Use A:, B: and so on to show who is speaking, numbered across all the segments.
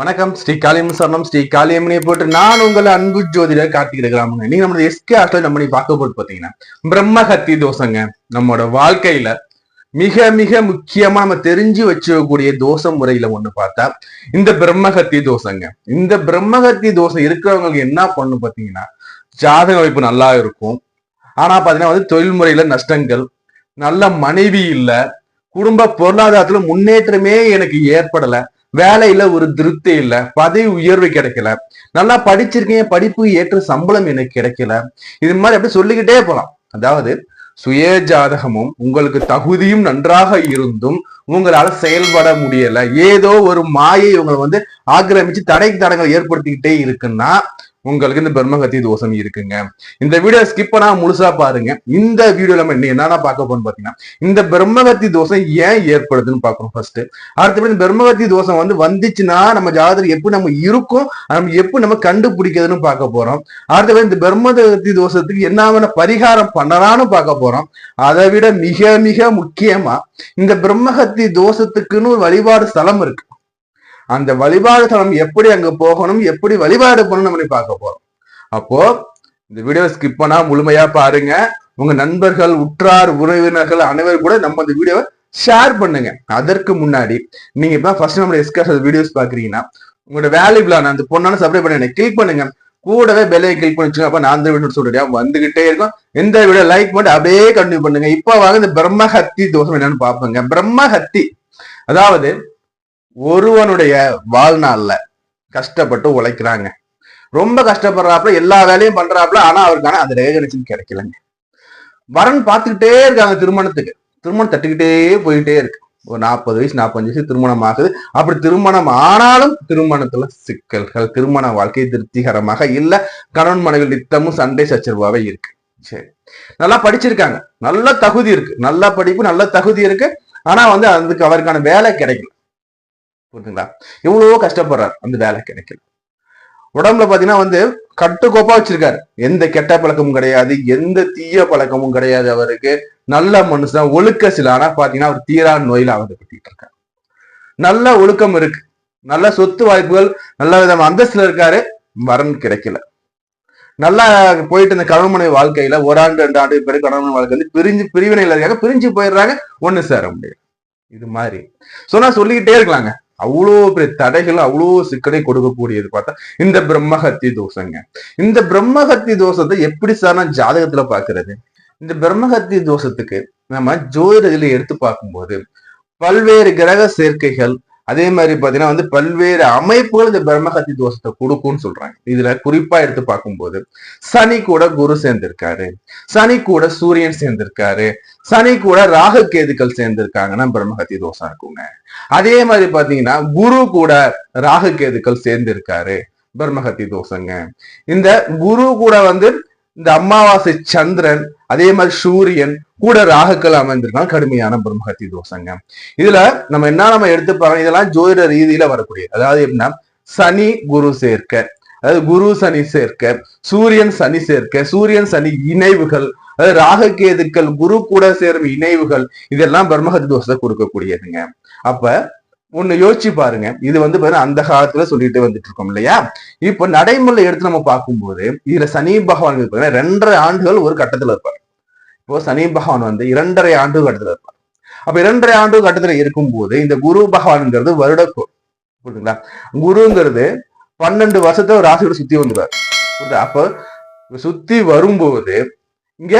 A: வணக்கம். ஸ்ரீ காளியம் சரணம். ஸ்ரீ காளியம்மனை போட்டு நான் உங்களை அன்பு ஜோதிடர் கார்த்திகிராமங்க நீங்க நம்ம எஸ்கே ஆஸ்ல நம்ம நீ பார்க்க போட்டு பாத்தீங்கன்னா பிரம்மஹத்தி தோசங்க நம்மளோட வாழ்க்கையில மிக மிக முக்கியமா நம்ம தெரிஞ்சு வச்சுக்கக்கூடிய தோச முறையில ஒண்ணு பார்த்தா இந்த பிரம்மஹத்தி தோசங்க இந்த பிரம்மஹத்தி தோசை இருக்கிறவங்களுக்கு என்ன பண்ணும் பாத்தீங்கன்னா ஜாதக அமைப்பு நல்லா இருக்கும். ஆனா பாத்தீங்கன்னா வந்து தொழில்முறையில நஷ்டங்கள் நல்ல மனைவி இல்ல குடும்ப பொருளாதாரத்துல முன்னேற்றமே எனக்கு ஏற்படலை. வேலையில ஒரு திருப்தி இல்ல பதவி உயர்வு கிடைக்கல. நல்லா படிச்சிருக்கீங்க படிப்பு ஏற்ற சம்பளம் எனக்கு கிடைக்கல. இது மாதிரி அப்படி சொல்லிக்கிட்டே போலாம். அதாவது சுய ஜாதகமும் உங்களுக்கு தகுதியும் நன்றாக இருந்தும் உங்களால செயல்பட முடியல. ஏதோ ஒரு மாயை உங்களை வந்து ஆக்கிரமிச்சு தடைக்கு தடங்கள் ஏற்படுத்திக்கிட்டே இருக்குன்னா உங்களுக்கு இந்த பிரம்மகத்தி தோஷம் இருக்குங்க. இந்த வீடியோ ஸ்கிப் பண்ணா முழுசா பாருங்க. இந்த வீடியோ நம்ம என்ன என்னென்ன பார்க்க போகணும் பாத்தீங்கன்னா இந்த பிரம்மகத்தி தோஷம் ஏன் ஏற்படுதுன்னு பாக்குறோம் ஃபர்ஸ்ட் அடுத்தபடி இந்த பிரம்மகத்தி தோஷம் வந்து வந்துச்சுன்னா நம்ம ஜாதகத்தில் எப்படி நம்ம இருக்கும் நம்ம எப்படி நம்ம கண்டுபிடிக்கிறதுன்னு பார்க்க போறோம். அடுத்தபடி இந்த பிரம்மகத்தி தோஷத்துக்கு என்ன பரிகாரம் பண்ணலாம்னு பார்க்க போறோம். அதை விட மிக மிக முக்கியமா இந்த பிரம்மகத்தி தோஷத்துக்குன்னு ஒரு வழிபாடு ஸ்தலம் இருக்கு. அந்த வழிபாடு ஸ்தலம் எப்படி அங்க போகணும் எப்படி வழிபாடு பண்ணணும் நம்ம பார்க்க போறோம். அப்போ இந்த வீடியோ ஸ்கிப் பண்ணா முழுமையா பாருங்க. உங்க நண்பர்கள் உற்றார் உறவினர்கள் அனைவரும் கூட நம்ம இந்த வீடியோவை ஷேர் பண்ணுங்க. அதற்கு முன்னாடி நீங்க இப்ப ஃபர்ஸ்ட் நம்ம எஸ்காஸ் வீடியோஸ் பாக்குறீங்கன்னா உங்களோட வேல்யூபிளான அந்த பொண்ணான சப்ஸ்கிரைப் பண்ணி கிளிக் பண்ணுங்க. கூடவே பெல்லையை கிளிக் பண்ணி அப்ப நான் அந்த வீடியோ சொல்றேன். வந்துகிட்டே இருக்கும்? இந்த வீடியோ லைக் பண்ணி அப்படியே கண்டினியூ பண்ணுங்க. இப்போ வாங்க இந்த பிரம்மஹத்தி தோசம் என்னன்னு பாப்போங்க பிரம்மஹத்தி. அதாவது ஒருவனுடைய வாழ்நாள்ல கஷ்டப்பட்டு உழைக்கிறாங்க. ரொம்ப கஷ்டப்படுறாப்புல எல்லா வேலையும் பண்றாப்புல ஆனா அவருக்கான அந்த ரேகனேஷன் கிடைக்கலங்க. வரன் பார்த்துக்கிட்டே இருக்காங்க திருமணத்துக்கு. திருமணம் தட்டுக்கிட்டே போயிட்டே இருக்கு. ஒரு நாற்பது வயசு நாற்பஞ்சு வயசு திருமணம் ஆகுது. அப்படி திருமணம் ஆனாலும் திருமணத்துல சிக்கல்கள் திருமண வாழ்க்கை திருப்திகரமாக இல்ல. கணவன் மனைவி நித்தமும் சண்டை சச்சரவாவே இருக்கு. சரி. நல்லா படிச்சிருக்காங்க. நல்ல தகுதி இருக்கு. நல்ல படிப்பு நல்ல தகுதி இருக்கு. ஆனா வந்து அதுக்கு அவருக்கான வேலை கிடைக்கல. புரிஞ்சுங்களா? எவ்வளவோ கஷ்டப்படுறாரு அந்த வேலை கிடைக்கல. உடம்புல பாத்தீங்கன்னா வந்து கட்டுக்கோப்பா வச்சிருக்காரு. எந்த கெட்ட பழக்கமும் கிடையாது எந்த தீய பழக்கமும் கிடையாது அவருக்கு. நல்ல மனுஷன் ஒழுக்க சில ஆனா பாத்தீங்கன்னா அவர் தீரா நோயில அவதப்பட்டு இருக்காரு நல்ல ஒழுக்கம் இருக்கு. நல்ல சொத்து வாய்ப்புகள் நல்ல விதமான அந்தஸ்துல இருக்காரு. வரன் கிடைக்கல. நல்லா போயிட்டு இந்த கணவன் மனைவி வாழ்க்கையில ஒரு ஆண்டு ரெண்டு ஆண்டு பேரு கணவன் வாழ்க்கை வந்து பிரிஞ்சு பிரிவினையில இருக்காங்க பிரிஞ்சு போயிடுறாங்க ஒண்ணு சேர முடியாது இது மாதிரி. சொன்னா சொல்லிக்கிட்டே இருக்கலாங்க. அவ்வளோ பெரிய தடைகள் அவ்வளோ சிக்கலை கொடுக்கக்கூடியது பார்த்தா இந்த பிரம்மஹத்தி தோஷங்க. இந்த பிரம்மஹத்தி தோஷத்தை எப்படி சார் நான் ஜாதகத்துல பாக்குறது இந்த பிரம்மஹத்தி தோஷத்துக்கு நம்ம ஜோதிடத்துல எடுத்து பார்க்கும்போது பல்வேறு கிரக சேர்க்கைகள் அதே மாதிரி பாத்தீங்கன்னா வந்து பல்வேறு அமைப்புகள் இந்த பிரம்மஹத்தி தோஷத்தை கொடுக்கும்னு சொல்றாங்க. இதுல குறிப்பா எடுத்து பார்க்கும்போது சனி கூட குரு சேர்ந்திருக்காரு. சனி கூட சூரியன் சேர்ந்திருக்காரு. சனி கூட ராகு கேதுக்கள் சேர்ந்திருக்காங்கன்னா பிரம்மகத்தி தோஷம் இருக்குங்க. அதே மாதிரி பாத்தீங்கன்னா குரு கூட ராகு கேதுக்கள் சேர்ந்திருக்காரு. பிரம்மகத்தி தோஷங்க. இந்த குரு கூட வந்து இந்த அமாவாசை சந்திரன் அதே மாதிரி சூரியன் கூட ராகுக்கள் அமைந்திருக்காங்க கடுமையான பிரம்மகத்தி தோஷங்க. இதுல நம்ம என்ன நம்ம எடுத்துப்பாங்க இதெல்லாம் ஜோதிட ரீதியில வரக்கூடிய அதாவது எப்படின்னா சனி குரு சேர்க்க அதாவது குரு சனி சேர்க்க சூரியன் சனி சேர்க்க சூரியன் சனி இணைவுகள் ராககேதுக்கள் குரு கூட சேரும் இணைவுகள் இதெல்லாம் பிரம்மஹத்தி தோஷத்தை கொடுக்கக்கூடியதுங்க. அப்ப ஒண்ணு யோசிச்சு பாருங்க. இது வந்து பாருங்க அந்த காலத்துல சொல்லிட்டு வந்துட்டு இருக்கோம் இல்லையா? இப்போ நடைமுறை எடுத்து நம்ம பார்க்கும்போது இதுல சனி பகவான் பாத்தீங்கன்னா ரெண்டரை ஆண்டுகள் ஒரு கட்டத்துல இருப்பார். இப்போ சனி பகவான் வந்து இரண்டரை ஆண்டு கட்டத்துல இருப்பார். அப்ப இரண்டரை ஆண்டு கட்டத்துல இருக்கும்போது இந்த குரு பகவான்ங்கிறது வருடக்கோள் புரியுதுங்களா? குருங்கிறது பன்னெண்டு வருஷத்தை ஒரு ராசியோட சுத்தி வந்துருவார். புரியுதா? அப்போ சுத்தி வரும்போது இங்க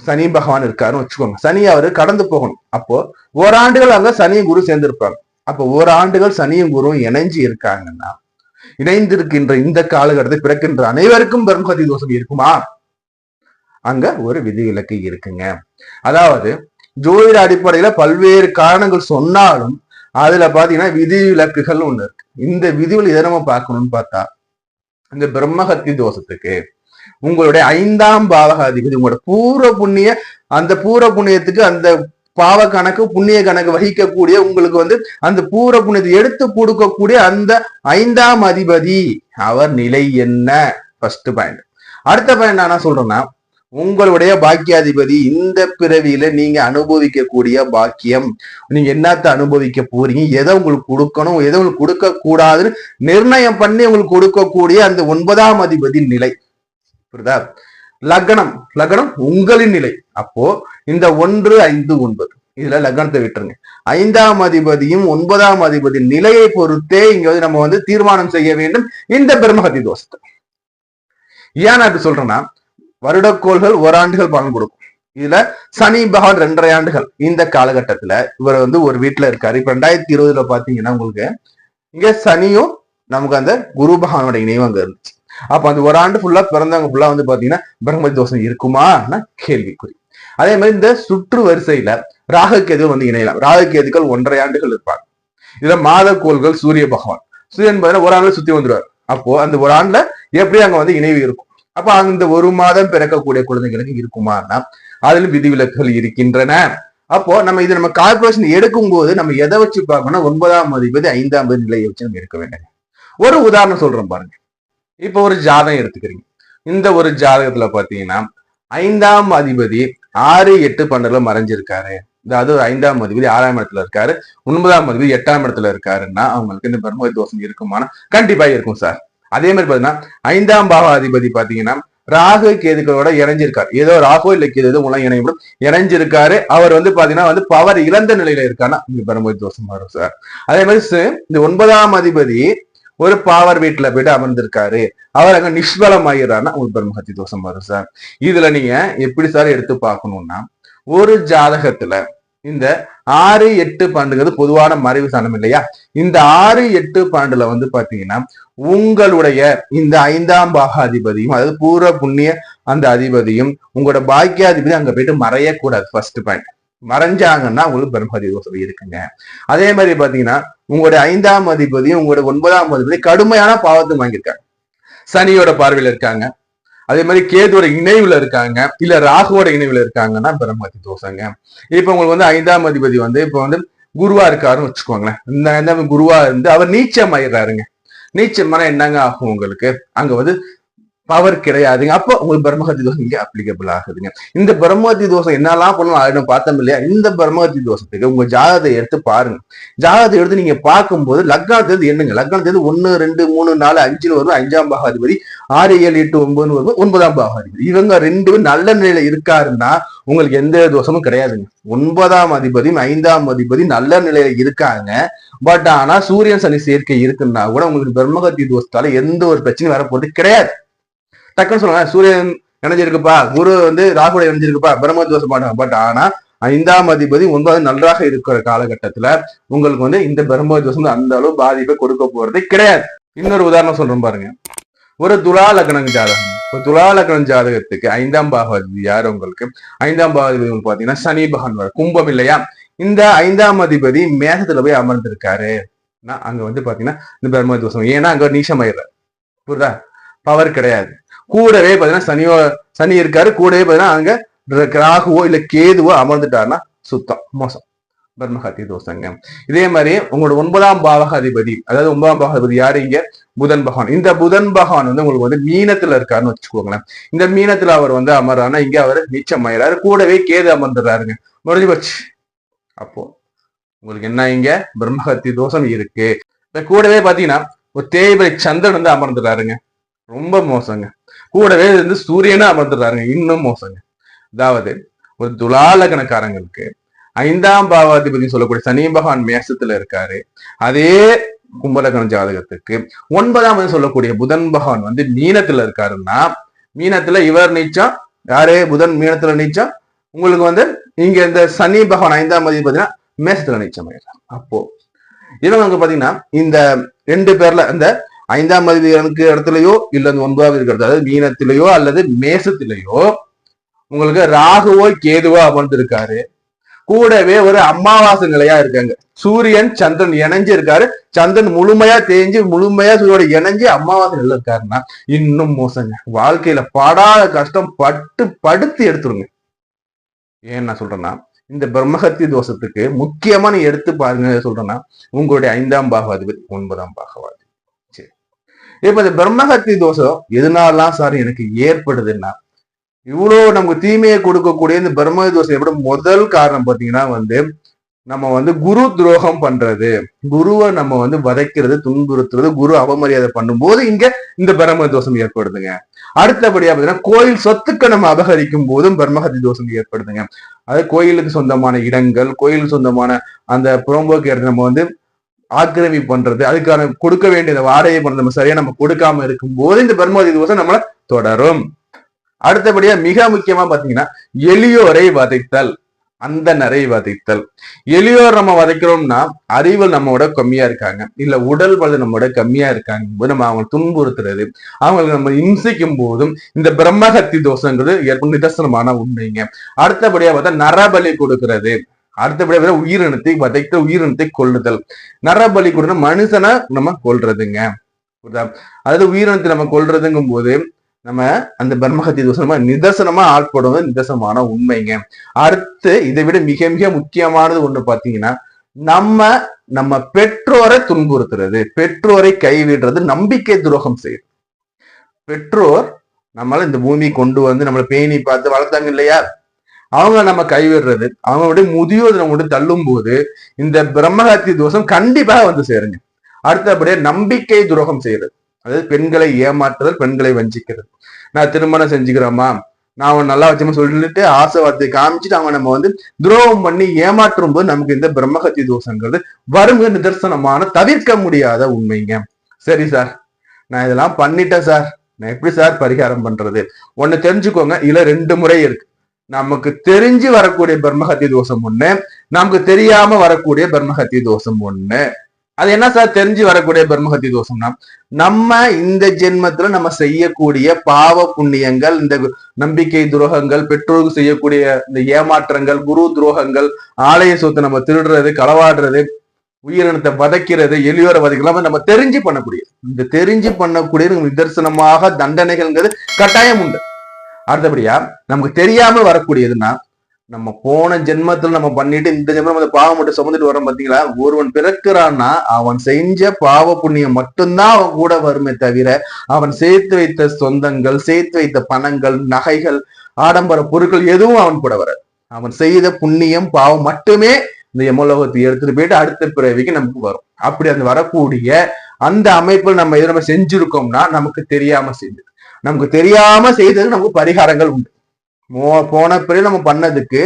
A: சனி பகவான் இருக்காருன்னு வச்சுக்கோங்க. சனி அவரு கடந்து போகணும். அப்போ ஓராண்டுகள் அங்க சனியும் குரு சேர்ந்திருப்பாங்க. அப்போ ஓராண்டுகள் சனியும் குருவும் இணைஞ்சு இருக்காங்கன்னா இணைந்திருக்கின்ற இந்த காலகட்டத்தில் பிறக்கின்ற அனைவருக்கும் பிரம்மகதி தோஷம் இருக்குமா? அங்க ஒரு விதிவிலக்கு இருக்குங்க. அதாவது ஜோதிட அடிப்படையில பல்வேறு காரணங்கள் சொன்னாலும் அதுல பாத்தீங்கன்னா விதிவிலக்குகள் ஒண்ணு இருக்கு. இந்த விதிவில் எதை நம்ம பார்க்கணும்னு பார்த்தா இந்த பிரம்மஹத்தி தோஷத்துக்கு உங்களுடைய ஐந்தாம் பாவக அதிபதி உங்களோட பூர்வ புண்ணிய அந்த பூர்வ புண்ணியத்துக்கு அந்த பாவ கணக்கு புண்ணிய கணக்கு வகிக்கக்கூடிய உங்களுக்கு வந்து அந்த பூர்வ புண்ணியத்தை எடுத்து கொடுக்கக்கூடிய அந்த ஐந்தாம் அதிபதி. அவர் நிலை என்ன? ஃபர்ஸ்ட் பாயிண்ட் அடுத்த பாயிண்ட் நான் சொல்றேன்னா உங்களுடைய பாக்கியாதிபதி இந்த பிறவியில நீங்க அனுபவிக்கக்கூடிய பாக்கியம். நீங்க என்னத்த அனுபவிக்க போறீங்க? எதை உங்களுக்கு கொடுக்கணும்? எதை உங்களுக்கு கொடுக்க கூடாதுன்னு நிர்ணயம் பண்ணி உங்களுக்கு கொடுக்கக்கூடிய அந்த ஒன்பதாம் அதிபதி நிலை. புரியுதா? லக்னம் லக்னம் உங்களின் நிலை. அப்போ இந்த ஒன்று ஐந்து ஒன்பது. இதுல லக்னத்தை விட்டுருங்க. ஐந்தாம் அதிபதியும் ஒன்பதாம் அதிபதி நிலையை பொறுத்தே இங்க வந்து நம்ம வந்து தீர்மானம் செய்ய வேண்டும். இந்த பிரம்மஹத்தி தோஷத்தை. ஏன் நான் இப்படி சொல்றேன்னா வருடக்கோள்கள் ஓராண்டுகள் பலன் கொடுக்கும். இதுல சனி பகவான் ரெண்டரை ஆண்டுகள். இந்த காலகட்டத்துல இவர் வந்து ஒரு வீட்டுல இருக்காரு. இப்ப ரெண்டாயிரத்தி இருபதுல பாத்தீங்கன்னா உங்களுக்கு இங்க சனியும் நமக்கு அந்த குரு பகவானோட இணைவு அங்க இருந்துச்சு. அப்ப அந்த ஒரு ஆண்டு ஃபுல்லா பிறந்தவங்க ஃபுல்லா வந்து பாத்தீங்கன்னா பிரம்மதி தோஷம் இருக்குமான்னா கேள்விக்குறி. அதே மாதிரி இந்த சுற்று வரிசையில ராககேது வந்து இணையலாம். ராககேதுக்கள் ஒன்றரை ஆண்டுகள் இருப்பாங்க. இதுல மாத கோள்கள் சூரிய பகவான். சூரியன் பார்த்தீங்கன்னா ஒரு ஆண்டுல சுத்தி வந்துருவார். அப்போ அந்த ஒரு ஆண்டுல எப்படி அங்க வந்து இணைவு இருக்கும்? அப்ப அந்த ஒரு மாதம் பிறக்கக்கூடிய குழந்தைகளுக்கு இருக்குமானா அதுல விதிவிலக்குகள் இருக்கின்றன. அப்போ நம்ம இது நம்ம கார்பரேஷன் எடுக்கும் போது நம்ம எதை வச்சு பார்க்கணும்னா ஒன்பதாம் அதிபதி ஐந்தாம் நிலையை வச்சு நம்ம எடுக்க வேண்டும் ஒரு உதாரணம் சொல்றோம் பாருங்க. இப்ப ஒரு ஜாதகம் எடுத்துக்கிறீங்க. இந்த ஒரு ஜாதகத்துல பாத்தீங்கன்னா ஐந்தாம் அதிபதி ஆறு எட்டு பன்னெண்டுல மறைஞ்சிருக்காரு. அதாவது ஐந்தாம் அதிபதி ஆறாம் இடத்துல இருக்காரு. ஒன்பதாம் அதிபதி எட்டாம் இடத்துல இருக்காருன்னா அவங்களுக்கு இந்த பிரம்ம தோஷம் இருக்குமானா கண்டிப்பா இருக்கும் சார். அதே மாதிரி பாத்தீங்கன்னா ஐந்தாம் பாவ அதிபதி பாத்தீங்கன்னா ராகு கேதுகளோட இணைஞ்சிருக்காரு. ஏதோ ராகு இல்ல கேது ஏதோ உலகம் இணையப்படும். இணைஞ்சிருக்காரு. அவர் வந்து பாத்தீங்கன்னா வந்து பவர் இழந்த நிலையில இருக்காருன்னா இந்த பிரம்ம தோஷம் வரும் சார். அதே மாதிரி இந்த ஒன்பதாம் அதிபதி ஒரு பாவர் வீட்டுல போயிட்டு அமர்ந்திருக்காரு. அவர் அங்க நிஷ்பலம் ஆகிறாருன்னா உங்களுக்கு பிரம்மஹத்தி தோஷம் வரும் சார். இதுல நீங்க எப்படி சார் எடுத்து பார்க்கணும்னா ஒரு ஜாதகத்துல இந்த ஆறு எட்டு பாண்டுங்கிறது பொதுவான மறைவு சாணம் இல்லையா? இந்த ஆறு எட்டு பாண்டுல வந்து பாத்தீங்கன்னா உங்களுடைய இந்த ஐந்தாம் பாகாதிபதியும் அதாவது பூர்வ புண்ணிய அந்த அதிபதியும் உங்களோட பாக்கியாதிபதி அங்க போயிட்டு மறையக்கூடாது ஃபர்ஸ்ட் பாயிண்ட் மறைஞ்சாங்கன்னா உங்களுக்கு பிரம்மதி தோஷம் இருக்குங்க. அதே மாதிரி பாத்தீங்கன்னா உங்களுடைய ஐந்தாம் அதிபதியும் உங்களுடைய ஒன்பதாம் அதிபதி கடுமையான பாவத்தை வாங்கியிருக்காங்க. சனியோட பார்வையில இருக்காங்க. அதே மாதிரி கேதுவோட இணைவுல இருக்காங்க. இல்ல ராகுவோட இணைவுல இருக்காங்கன்னா பிரம்மதி தோஷங்க. இப்ப உங்களுக்கு வந்து ஐந்தாம் அதிபதி வந்து இப்ப வந்து குருவா இருக்காருன்னு வச்சுக்கோங்களேன். இந்த குருவா இருந்து அவர் நீச்சம் ஆயிடுறாருங்க. நீச்சம்னா என்னங்க ஆகும் உங்களுக்கு? அங்க வந்து பவர் கிடையாதுங்க. அப்போ உங்களுக்கு பிரம்மகத்தி தோஷம் இங்க அப்ளிகபிள் ஆகுதுங்க. இந்த பிரம்மகத்தி தோஷம் என்னெல்லாம் பண்ணலாம் ஆயிடும் பார்த்தோம் இல்லையா? இந்த பிரம்மகத்தி தோஷத்துக்கு உங்க ஜாதகத்தை எடுத்து பாருங்க. ஜாதகத்தை எடுத்து நீங்க பார்க்கும்போது லக்னத்திலிருந்து என்னங்க? லக்னத்திலிருந்து ஒன்னு ரெண்டு மூணு நாலு அஞ்சுன்னு வரும் அஞ்சாம் பாகாதிபதி ஆறு ஏழு எட்டு ஒன்பதுன்னு வரும் ஒன்பதாம் பாகாதிபதி. இவங்க ரெண்டு நல்ல நிலையில இருக்காருன்னா உங்களுக்கு எந்த தோஷமும் கிடையாதுங்க. ஒன்பதாம் அதிபதியும் ஐந்தாம் அதிபதி நல்ல நிலையில இருக்காங்க. பட் ஆனா சூரியன் சனி சேர்க்கை இருக்குன்னா கூட உங்களுக்கு பிரம்மகத்தி தோஷத்தால எந்த ஒரு பிரச்சனையும் வரப்போறது கிடையாது. டக்குன்னு சொல்லுவாங்க சூரியன் இணைஞ்சிருக்குப்பா குரு வந்து ராகுடைய இணைஞ்சிருக்குப்பா பிரம்ம தோஷம் மாட்டாங்க பட் ஆனா ஐந்தாம் அதிபதி ஒன்பது நன்றாக இருக்கிற காலகட்டத்துல உங்களுக்கு வந்து இந்த பிரம்ம தோஷம் அந்த அளவு பாதிப்பை கொடுக்க போறது கிடையாது. இன்னொரு உதாரணம் சொல்றோம் பாருங்க. ஒரு துலா லக்னம் ஜாதகம். ஒரு துலா லக்னம் ஜாதகத்துக்கு ஐந்தாம் பாகாதிபதி யார் உங்களுக்கு? ஐந்தாம் பாகாதிபதி உங்களுக்கு பாத்தீங்கன்னா சனி பகவான் கும்பம் இல்லையா? இந்த ஐந்தாம் அதிபதி மேகத்துல போய் அமர்ந்திருக்காரு. அங்க வந்து பாத்தீங்கன்னா இந்த பிரம்ம தோஷம் ஏன்னா அங்க நீசமாயிடுற புரியுதா? பவர் கிடையாது. கூடவே பாத்தீங்கன்னா சனியோ சனி இருக்காரு கூடவே பாத்தீங்கன்னா அங்க ராகுவோ இல்ல கேதுவோ அமர்ந்துட்டாருன்னா சுத்தம் மோசம். பிரம்மஹத்தி தோஷங்க. இதே மாதிரி உங்களோட ஒன்பதாம் பாவக அதிபதி அதாவது ஒன்பதாம் பாவக அதிபதி யாரு இங்க? புதன் பகவான். இந்த புதன் பகவான் வந்து உங்களுக்கு வந்து மீனத்துல இருக்காருன்னு வச்சுக்கோங்களேன். இந்த மீனத்துல அவர் வந்து அமர்றாருன்னா இங்க அவர் நீச்சம் ஆயிடாரு கூடவே கேது அமர்ந்துடுறாருங்க முடிஞ்சு போச்சு. அப்போ உங்களுக்கு என்ன இங்க? பிரம்மஹத்தி தோஷம் இருக்கு. கூடவே பாத்தீங்கன்னா ஒரு தேய்பரை சந்திரன் வந்து அமர்ந்துடுறாருங்க ரொம்ப மோசங்க. கூடவே இருந்து சூரியனும் அமர்ந்துடுறாருங்க இன்னும் மோசங்க. அதாவது ஒரு துலாலகணக்காரங்களுக்கு ஐந்தாம் பாவாதிபதி சொல்லக்கூடிய சனி பகவான் மேசத்துல இருக்காரு. அதே கும்பலகன ஜாதகத்துக்கு ஒன்பதாம் சொல்லக்கூடிய புதன் பகவான் வந்து மீனத்துல இருக்காருன்னா மீனத்துல இவர் நீச்சம் யாரே? புதன் மீனத்துல நீச்சம் உங்களுக்கு வந்து இங்க இந்த சனி பகவான் ஐந்தாம் அதிபதி பாத்தீங்கன்னா மேசத்துல நீச்சம் அப்போ இவங்க வந்து பாத்தீங்கன்னா இந்த ரெண்டு பேர்ல இந்த ஐந்தாம் அதிபதிகளுக்கு இடத்துலயோ இல்ல ஒன்பதாவது இருக்கிறது. அதாவது மீனத்திலேயோ அல்லது மேசத்திலேயோ உங்களுக்கு ராகுவோ கேதுவோ அமர்ந்திருக்காரு. கூடவே ஒரு அமாவாசை நிலையா இருக்காங்க. சூரியன் சந்திரன் இணைஞ்சு இருக்காரு சந்திரன் முழுமையா தேஞ்சு முழுமையா சூரியோட இணைஞ்சு அமாவாசை நிலை இருக்காருன்னா இன்னும் மோசங்க. வாழ்க்கையில படாத கஷ்டம் பட்டு படுத்து எடுத்துருங்க. ஏன் நான் சொல்றேன்னா இந்த பிரம்மஹத்தி தோஷத்துக்கு முக்கியமா நீ எடுத்து பாருங்க சொல்றேன்னா உங்களுடைய ஐந்தாம் பாகவாதிபதி ஒன்பதாம் பாகவாதி. இப்ப இந்த பிரம்மஹத்தி தோஷம் எதனாலாம் சார் எனக்கு ஏற்படுதுன்னா இவ்வளவு நமக்கு தீமையை கொடுக்கக்கூடிய இந்த பிரம்ம தோஷம் எப்படி முதல் காரணம் பாத்தீங்கன்னா வந்து நம்ம வந்து குரு துரோகம் பண்றது. குருவை நம்ம வந்து வதைக்கிறது துன்புறுத்துறது குரு அவமரியாதை பண்ணும்போது இங்க இந்த பிரம்ம தோஷம் ஏற்படுதுங்க. அடுத்தபடியா பாத்தீங்கன்னா கோயில் சொத்துக்களை நம்ம அபகரிக்கும் போதும் பிரம்மஹத்தி தோஷம் ஏற்படுதுங்க. அது கோயிலுக்கு சொந்தமான இடங்கள் கோயிலுக்கு சொந்தமான அந்த புறம்போக்கு நம்ம வந்து ஆக்கிரமி பண்றது அதுக்கான கொடுக்க வேண்டிய வாடகை பண்றது நம்ம சரியா நம்ம கொடுக்காம இருக்கும் போது இந்த பிரம்மஹத்தி தோஷம் நம்மள தொடரும். அடுத்தபடியா மிக முக்கியமா பாத்தீங்கன்னா எளியோரை வதைத்தல் அந்த நிறை வதைத்தல். எளியோர் நம்ம வதைக்கிறோம்னா அறிவு நம்மோட கம்மியா இருக்காங்க. இல்ல உடல் பலம் நம்மோட கம்மியா இருக்காங்க. போது நம்ம அவங்களை துன்புறுத்துறது அவங்களுக்கு நம்ம இம்சிக்கும் போதும் இந்த பிரம்மஹத்தி தோஷங்கிறது ஏற்படும். நிதர்சனமான உண்மைங்க. அடுத்தபடியா பார்த்தா நரபலி கொடுக்கிறது. அடுத்தபடியாக உயிரினத்தை வதைத்த உயிரினத்தை கொள்ளுதல் நரபலி கொடுத்த மனுஷனை நம்ம கொள்றதுங்க புரியுதா? அதாவது உயிரினத்தை நம்ம கொள்றதுங்கும் போது நம்ம அந்த பர்மஹத்தி தோசனமா நிதர்சனமா ஆட்படுவது நிதர்சனமான உண்மைங்க. அடுத்து இதை விட மிக மிக முக்கியமானது ஒண்ணு பாத்தீங்கன்னா நம்ம நம்ம பெற்றோரை துன்புறுத்துறது. பெற்றோரை கைவிடுறது நம்பிக்கை துரோகம் செய்யுது பெற்றோர் நம்மள இந்த பூமி கொண்டு வந்து நம்மளை பேணி பார்த்து வளர்த்தாங்க இல்லையா? அவங்க நம்ம கைவிடுறது அவங்களுடைய முதியோர் நம்மளுடைய தள்ளும் போது இந்த பிரம்மஹத்தி தோஷம் கண்டிப்பாக வந்து சேருங்க. அடுத்தபடியே நம்பிக்கை துரோகம் செய்யறது. அதாவது பெண்களை ஏமாற்றுதல் பெண்களை வஞ்சிக்கிறது. நான் திருமணம் செஞ்சுக்கிறோமா நான் அவன் நல்லா வச்சோம்னு சொல்லிட்டு ஆசை வார்த்தையை காமிச்சிட்டு அவன் நம்ம வந்து துரோகம் பண்ணி ஏமாற்றும் போது நமக்கு இந்த பிரம்மஹத்தி தோஷங்கிறது வருங்க நிதர்சனமான தவிர்க்க முடியாத உண்மைங்க. சரி சார். நான் இதெல்லாம் பண்ணிட்டேன் சார். நான் எப்படி சார் பரிகாரம் பண்றது? ஒன்னு தெரிஞ்சுக்கோங்க. இதுல ரெண்டு முறை இருக்கு. நமக்கு தெரிஞ்சு வரக்கூடிய பிரம்மஹத்தி தோஷம் ஒண்ணு நமக்கு தெரியாம வரக்கூடிய பிரம்மஹத்தி தோஷம் ஒண்ணு. அது என்ன சார்? தெரிஞ்சு வரக்கூடிய பிரம்மஹத்தி தோஷம்னா நம்ம இந்த ஜென்மத்துல நம்ம செய்யக்கூடிய பாவ புண்ணியங்கள் இந்த நம்பிக்கை துரோகங்கள் பெற்றோருக்கு செய்யக்கூடிய இந்த ஏமாற்றங்கள் குரு துரோகங்கள் ஆலய சொத்து நம்ம திருடுறது களவாடுறது உயிரினத்தை வதைக்கிறது எளியோரை வதைக்கலாம் நம்ம தெரிஞ்சு பண்ணக்கூடியது. இந்த தெரிஞ்சு பண்ணக்கூடிய நிதர்சனமாக தண்டனைகள்ங்கிறது கட்டாயம் உண்டு. அடுத்தபடியா நமக்கு தெரியாம வரக்கூடியதுன்னா நம்ம போன ஜென்மத்துல நம்ம பண்ணிட்டு இந்த ஜென்மம் அந்த பாவம் மட்டும் சுமந்துட்டு வரோம் பாத்தீங்களா ஒருவன் பிறக்கிறான்னா அவன் செஞ்ச பாவ புண்ணியம் மட்டும்தான் அவன் கூட வருமே தவிர அவன் சேர்த்து வைத்த சொந்தங்கள் சேர்த்து வைத்த பணங்கள் நகைகள் ஆடம்பர பொருட்கள் எதுவும் அவன் கூட வராது. அவன் செய்த புண்ணியம் பாவம் மட்டுமே இந்த எமலோகத்தை எடுத்துட்டு போயிட்டு அடுத்த பிறவிக்கு நமக்கு வரும். அப்படி அந்த வரக்கூடிய அந்த அமைப்பில் நம்ம எது நம்ம செஞ்சிருக்கோம்னா நமக்கு தெரியாம செய்தது நமக்கு தெரியாம செய்தது நமக்கு பரிகாரங்கள் உண்டு. போன பிறகு நம்ம பண்ணதுக்கு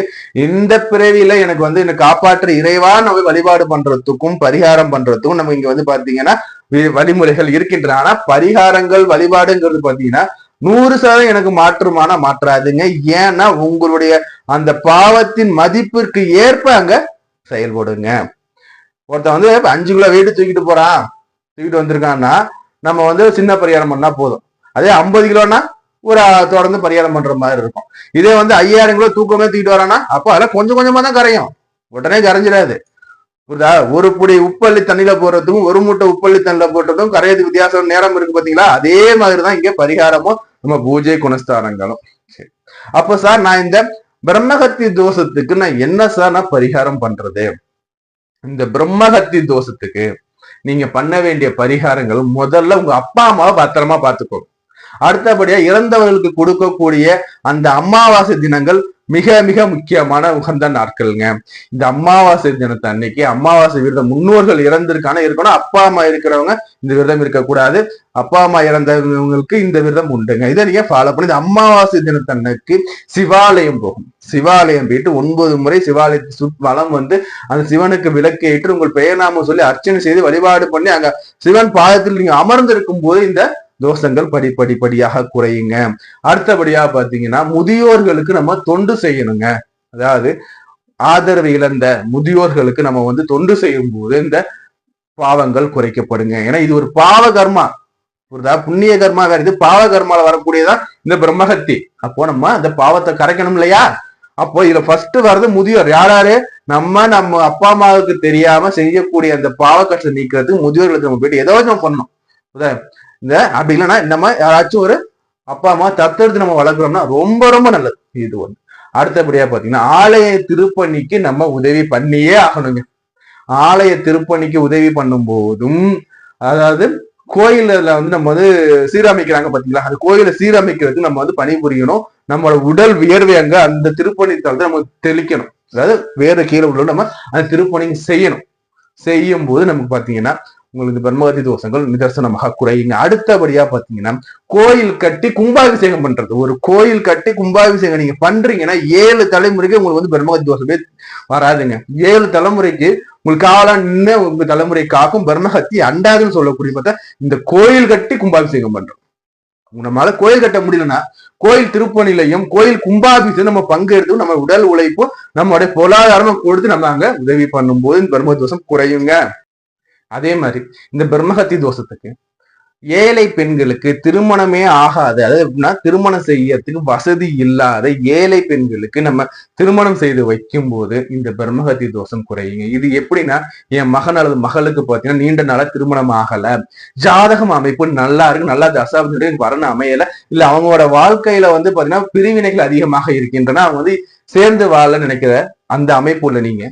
A: இந்த பிறவியில எனக்கு வந்து என்ன காப்பாற்ற இறைவா நம்ம வழிபாடு பண்றதுக்கும் பரிகாரம் பண்றதுக்கும் நம்ம இங்க வந்து பாத்தீங்கன்னா வழிமுறைகள் இருக்கின்றன. ஆனா பரிகாரங்கள் வழிபாடுங்கிறது பாத்தீங்கன்னா நூறு சதவீதம் எனக்கு மாற்றுமானா மாற்றாதுங்க. ஏன்னா உங்களுடைய அந்த பாவத்தின் மதிப்பிற்கு ஏற்ப அங்க செயல்படுங்க. ஒருத்தன் வந்து அஞ்சு கிலோ வீடு தூக்கிட்டு போறான் தூக்கிட்டு வந்திருக்கான்னா நம்ம வந்து சின்ன பரிகாரம் பண்ணா போதும். அதே ஐம்பது கிலோனா ஒரு தொடர்ந்து பரிகாரம் பண்ற மாதிரி இருக்கும். இதே வந்து ஐயாயிரம் கிலோ தூக்கமே தூக்கிட்டு வரானா அப்போ அதெல்லாம் கொஞ்சம் கொஞ்சமா தான் கரையும். உடனே கரைஞ்சிடாது. புரியுதா? ஒரு புடி உப்பள்ளி தண்ணியில போடுறதுக்கும் ஒரு மூட்டை உப்பள்ளி தண்ணியில போட்டதும் கரையதுக்கு வித்தியாசம் நேரம் இருக்கு பாத்தீங்களா? அதே மாதிரிதான் இங்க பரிகாரமும் நம்ம பூஜை குணஸ்தானங்களும். சரி. அப்போ சார் நான் இந்த பிரம்மகத்தி தோஷத்துக்கு நான் என்ன சார் நான் பரிகாரம் பண்றது? இந்த பிரம்மகத்தி தோஷத்துக்கு நீங்க பண்ண வேண்டிய பரிகாரங்கள் முதல்ல உங்க அப்பா அம்மாவை பத்திரமா பார்த்துக்கோங்க. அடுத்தபடியா இறந்தவர்களுக்கு கொடுக்கக்கூடிய அந்த அமாவாசை தினங்கள் மிக மிக முக்கியமான உகந்த நாட்கள்ங்க. இந்த அமாவாசை தினத்தை அன்னைக்கு அமாவாசை விரதம் முன்னோர்கள் இறந்திருக்கான இருக்கணும் அப்பா அம்மா இருக்கிறவங்க இந்த விரதம் இருக்கக்கூடாது. அப்பா அம்மா இறந்தவங்களுக்கு இந்த விரதம் உண்டுங்க. இதை நீங்க ஃபாலோ பண்ணி இந்த அமாவாசை தினத்தன்னைக்கு சிவாலயம் போகும். சிவாலயம் போயிட்டு ஒன்பது முறை சிவாலயத்தை சுத் வலம் வந்து அந்த சிவனுக்கு விளக்கேற்று உங்கள் பெயர் நாமம் சொல்லி அர்ச்சனை செய்து வழிபாடு பண்ணி அங்க சிவன் பாதத்தில் நீங்க அமர்ந்திருக்கும் போது இந்த தோஷங்கள் படி படியாக குறையுங்க. அடுத்தபடியா பாத்தீங்கன்னா முதியோர்களுக்கு நம்ம தொண்டு செய்யணுங்க. அதாவது ஆதரவு இழந்த முதியோர்களுக்கு நம்ம வந்து தொண்டு செய்யும் போது இந்த பாவங்கள் குறைக்கப்படுங்க. ஏன்னா இது ஒரு பாவ கர்மா. புரியுதா புண்ணிய கர்மா வேற. இது பாவ கர்மால வரக்கூடியதான் இந்த பிரம்மஹத்தி அப்போ நம்ம அந்த பாவத்தை கரைக்கணும் இல்லையா? அப்போ இதுல ஃபர்ஸ்ட் வர்றது முதியோர். யார் யாரு? நம்ம நம்ம அப்பா அம்மாவுக்கு தெரியாம செய்யக்கூடிய அந்த பாவ கஷ்டம் நீக்கிறதுக்கு முதியோர்களுக்கு நம்ம போயிட்டு ஏதோ நம்ம பண்ணணும். இந்த அப்படி இல்லைன்னா நம்ம யாராச்சும் ஒரு அப்பா அம்மா தத்தெடுத்து நம்ம வளர்க்குறோம்னா ரொம்ப ரொம்ப நல்லது. இது ஒண்ணு. அடுத்தபடியா பாத்தீங்கன்னா ஆலய திருப்பணிக்கு நம்ம உதவி பண்ணியே ஆகணுங்க. ஆலய திருப்பணிக்கு உதவி பண்ணும் போதும் அதாவது கோயில வந்து நம்ம வந்து சீரமைக்கிறாங்க பாத்தீங்களா? அந்த கோயிலை சீரமைக்கிறதுக்கு நம்ம வந்து பணிபுரியணும். நம்மளோட உடல் வியர்வை அங்க அந்த திருப்பணி தளத்தை நம்ம தெளிக்கணும். அதாவது வேற கீழே உள்ள நம்ம அந்த திருப்பணி செய்யணும். செய்யும் போது நமக்கு பாத்தீங்கன்னா உங்களுக்கு பிரம்மகத்தி தோஷங்கள் நிதர்சனமாக குறையுங்க அடுத்தபடியா பாத்தீங்கன்னா கோயில் கட்டி கும்பாபிஷேகம் பண்றது. ஒரு கோயில் கட்டி கும்பாபிஷேகம் நீங்க பண்றீங்கன்னா ஏழு தலைமுறைக்கு உங்களுக்கு வந்து பிரம்மகத்தி தோஷமே வராதுங்க. ஏழு தலைமுறைக்கு உங்களுக்கு காலா நின்று உங்க தலைமுறை காக்கும் பிரம்மகத்தி அண்டாதுன்னு சொல்லக்கூடிய பார்த்தா இந்த கோயில் கட்டி கும்பாபிஷேகம் பண்றோம். நம்மளால கோயில் கட்ட முடியலன்னா கோயில் திருப்பணிலையும் கோயில் கும்பாபிஷேகம் நம்ம பங்கெடுத்து நம்ம உடல் உழைப்பும் நம்மளுடைய பொருளாதாரமும் கொடுத்து நம்ம அங்க உதவி பண்ணும்போது இந்த பிரம்ம தோஷம் குறையுங்க. அதே மாதிரி இந்த பிரம்மஹத்தி தோஷத்துக்கு ஏழை பெண்களுக்கு திருமணமே ஆகாது. அதாவது எப்படின்னா திருமணம் செய்யறதுக்கு வசதி இல்லாத ஏழை பெண்களுக்கு நம்ம திருமணம் செய்து வைக்கும் போது இந்த பிரம்மகத்தி தோஷம் குறையுங்க. இது எப்படின்னா என் மகன் அல்லது மகளுக்கு பார்த்தீங்கன்னா நீண்ட நாளா திருமணம் ஆகல. ஜாதகம் அமைப்பு நல்லா இருக்கு. நல்லா தசாபதி வரணும் அமையல. இல்ல அவங்களோட வாழ்க்கையில வந்து பாத்தீங்கன்னா பிரிவினைகள் அதிகமாக இருக்கின்றன. அவங்க வந்து சேர்ந்து வாழ நினைக்கிற அந்த அமைப்புல நீங்க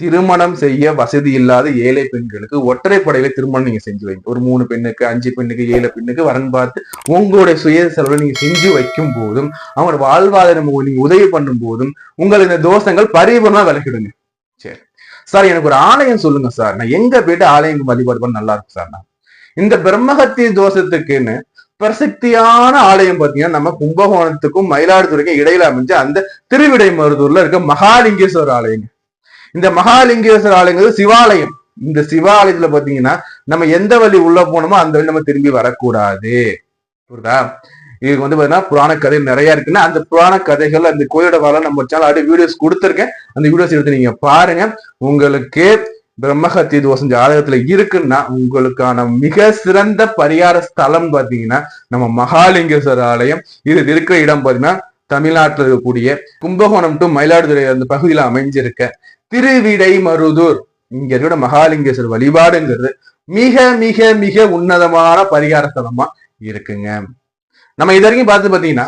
A: திருமணம் செய்ய வசதி இல்லாத ஏழை பெண்களுக்கு ஒற்றைப்படையில திருமணம் நீங்க செஞ்சு வைங்க. ஒரு மூணு பெண்ணுக்கு அஞ்சு பெண்ணுக்கு ஏழு பெண்ணுக்கு வரன் பார்த்து உங்களுடைய சுய செலவு நீங்க செஞ்சு வைக்கும் போதும் அவங்களோட வாழ்வாதாரம் நீங்க உதவி பண்ணும் போதும் உங்களுக்கு இந்த தோஷங்கள் பரிபூர்ணமா விலகிடுங்க. சரி. சார் எனக்கு ஒரு ஆலயம் சொல்லுங்க சார். நான் எங்க போயிட்டு ஆலயம் வழிபாடு பண்ண நல்லா இருக்கும் சார் நான். இந்த பிரம்மகத்தி தோஷத்துக்குன்னு பிரசித்தியான ஆலயம் பாத்தீங்கன்னா நம்ம கும்பகோணத்துக்கும் மயிலாடுதுறைக்கும் இடையில அமைஞ்ச அந்த திருவிடை மருதூர்ல இருக்க மகாலிங்கேஸ்வரர் ஆலயங்க. இந்த மகாலிங்கேஸ்வர ஆலயங்கிறது சிவாலயம். இந்த சிவாலயத்துல பாத்தீங்கன்னா நம்ம எந்த வழி உள்ள போனோமோ அந்த வழி நம்ம திரும்பி வரக்கூடாது. புரியுதா? இதுக்கு வந்து பாத்தீங்கன்னா புராண கதை நிறைய இருக்குன்னா அந்த புராண கதைகள் அந்த கோயிலோட வர நம்ம சேனல் அப்படியே வீடியோஸ் கொடுத்துருக்கேன். அந்த வீடியோஸ் எடுத்து நீங்க பாருங்க. உங்களுக்கு பிரம்மஹத்தி தோசம் ஜாதகத்துல இருக்குன்னா உங்களுக்கான மிக சிறந்த பரிகார ஸ்தலம் பாத்தீங்கன்னா நம்ம மகாலிங்கேஸ்வரர் ஆலயம். இது இருக்கிற இடம் பாத்தீங்கன்னா தமிழ்நாட்டில் இருக்கக்கூடிய கும்பகோணம் டு மயிலாடுதுறை அந்த பகுதியில அமைஞ்சிருக்க திருவிடை மருதூர். இங்க இருக்கிற மகாலிங்கேஸ்வரர் வழிபாடுங்கிறது மிக மிக மிக உன்னதமான பரிகார ஸ்தலமா இருக்குங்க. நம்ம இது வரைக்கும் பார்த்து பாத்தீங்கன்னா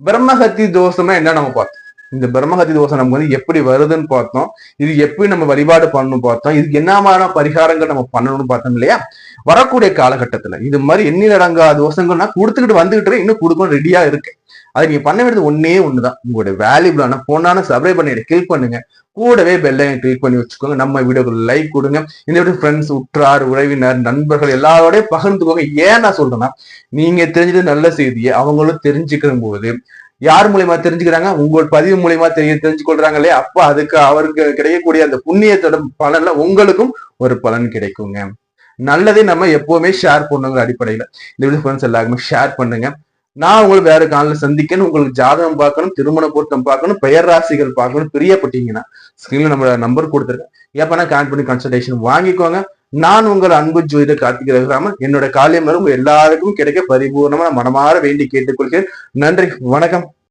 A: பிரம்மஹத்தி தோஷம்னா என்ன நம்ம பார்த்தோம்? இந்த பிரம்மஹத்தி தோஷம் நமக்கு வந்து எப்படி வருதுன்னு பார்த்தோம். இது எப்படி நம்ம வழிபாடு பண்ணணும் பார்த்தோம். இதுக்கு என்ன பரிகாரங்கள் நம்ம பண்ணணும்னு பார்த்தோம் இல்லையா? வரக்கூடிய காலகட்டத்துல இது மாதிரி எண்ணில் அடங்காத தோஷங்கள்னா கொடுத்துக்கிட்டு வந்துகிட்டு இன்னும் கொடுக்கணும் ரெடியா இருக்கு. அது நீங்க பண்ண வேண்டியது ஒன்னே ஒண்ணுதான். உங்களுடைய வேல்யூபிளான போனான சப்ஸ்கிரைப் பண்ணி கிளிக் பண்ணுங்க. கூடவே பெல்லையும் கிளிக் பண்ணி வச்சுக்கோங்க. நம்ம வீடியோக்கு லைக் கொடுங்க. இந்த வீடியோ ஃப்ரெண்ட்ஸ் உற்றார் உறவினர் நண்பர்கள் எல்லாரோடய பகிர்ந்துக்கோங்க. ஏன் நான் சொல்றேன்னா நீங்க தெரிஞ்சது நல்ல செய்தியை அவங்களும் தெரிஞ்சுக்கிற போது யார் மூலியமா தெரிஞ்சுக்கிறாங்க? உங்கள் பதிவு மூலியமா தெரிய தெரிஞ்சு கொள்றாங்க இல்லையா? அப்ப அதுக்கு அவருக்கு கிடைக்கக்கூடிய அந்த புண்ணியத்தோட பலன்ல உங்களுக்கும் ஒரு பலன் கிடைக்குங்க. நல்லதை நம்ம எப்பவுமே ஷேர் பண்ணுங்கிற அடிப்படையில. இந்த வீடியோ ஃப்ரெண்ட்ஸ் எல்லாருக்குமே ஷேர் பண்ணுங்க. நான் உங்களை வேற காலில் சந்திக்கணும் உங்களுக்கு ஜாதகம் பார்க்கணும் திருமண பொருத்தம் பார்க்கணும் பெயர் ராசிகள் பார்க்கணும் பிரியப்பட்டீங்கன்னா ஸ்கிரீன்ல நம்ம நம்பர் கொடுத்துருக்கேன். எப்பனா கான் பண்ணி கன்சல்டேஷன் வாங்கிக்கோங்க. நான் உங்கள் அன்பு ஜோதிட கார்த்திக் ரகுராமன். என்னோட காலியம் உங்க எல்லாருக்கும் கிடைக்க பரிபூர்ணமா மனமாற வேண்டி கேட்டுக்கொள்கிறேன். நன்றி. வணக்கம்.